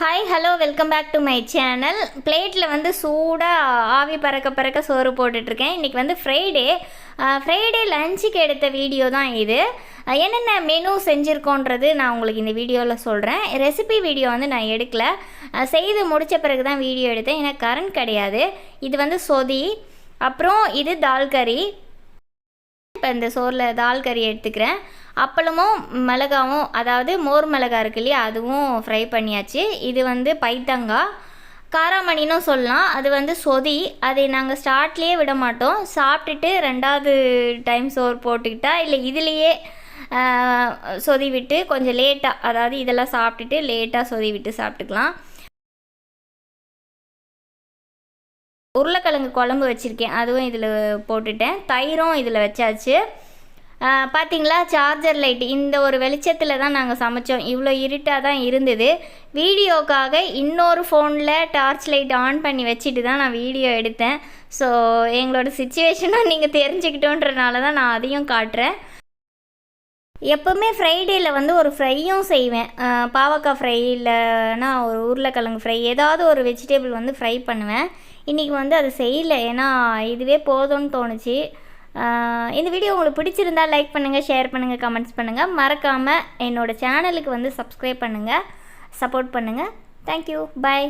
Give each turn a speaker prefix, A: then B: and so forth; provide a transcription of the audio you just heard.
A: Hi hello welcome back to my channel பிளேட்டில் வந்து சூடாக ஆவி பறக்க பறக்க சோறு போட்டுட்ருக்கேன். இன்றைக்கி வந்து ஃப்ரைடே ஃப்ரைடே லஞ்சுக்கு எடுத்த வீடியோ தான் இது. என்னென்ன மெனு செஞ்சுருக்கோன்றது நான் உங்களுக்கு இந்த வீடியோவில் சொல்கிறேன் ரெசிபி வீடியோ வந்து நான் எடுக்கல. செய்து முடித்த பிறகு தான் வீடியோ எடுத்தேன். ஏன்னா கரண்ட் கிடையாது. இது வந்து சொதி. அப்புறம் இது தால் கறி. இப்போ இந்த சோறில் தால் கறி எடுத்துக்கிறேன். அப்பளமும் மிளகாவும் அதாவது மோர் மிளகா இருக்கு இல்லையா அதுவும் ஃப்ரை பண்ணியாச்சு. இது வந்து பைத்தங்காய். காராமணினும் சொல்லலாம். அது வந்து சொதி. அதை நாங்கள் ஸ்டார்ட்லேயே விட மாட்டோம். சாப்பிட்டுட்டு ரெண்டாவது டைம் சோறு போட்டுக்கிட்டா இல்லை இதுலேயே சொதி விட்டு கொஞ்சம் லேட்டாக அதாவது இதெல்லாம் சாப்பிட்டுட்டு லேட்டாக சொதி விட்டு சாப்பிட்டுக்கலாம். உருளைக்கிழங்கு குழம்பு வச்சுருக்கேன். அதுவும் இதில் போட்டுட்டேன். தயிரும் இதில் வச்சாச்சு. பார்த்தீங்களா சார்ஜர் லைட் இந்த ஒரு வெளிச்சத்தில் தான் நாங்கள் சமைச்சோம். இவ்வளோ இருட்டாக தான் இருந்தது. வீடியோக்காக இன்னொரு ஃபோனில் டார்ச் லைட் ஆன் பண்ணி வச்சுட்டு தான் நான் வீடியோ எடுத்தேன். ஸோ எங்களோட சுச்சுவேஷனாக நீங்கள் தெரிஞ்சுக்கிட்டோன்றனால தான் நான் அதையும் காட்டுறேன். எப்போவுமே ஃப்ரைடேயில் வந்து ஒரு ஃப்ரையும் செய்வேன். பாவக்காய் ஃப்ரை இல்லைன்னா ஒரு உருளைக்கிழங்கு ஃப்ரை ஏதாவது ஒரு வெஜிடேபிள் வந்து ஃப்ரை பண்ணுவேன். இன்றைக்கி வந்து அது செய்யலை. ஏன்னா இதுவே போதும்னு தோணுச்சு. இந்த வீடியோ உங்களுக்கு பிடிச்சிருந்தா லைக் பண்ணுங்கள் ஷேர் பண்ணுங்கள் கமெண்ட்ஸ் பண்ணுங்கள் மறக்காமல் என்னோடய சேனலுக்கு வந்து சப்ஸ்கிரைப் பண்ணுங்கள் சப்போர்ட் பண்ணுங்கள் தேங்க்யூ பாய்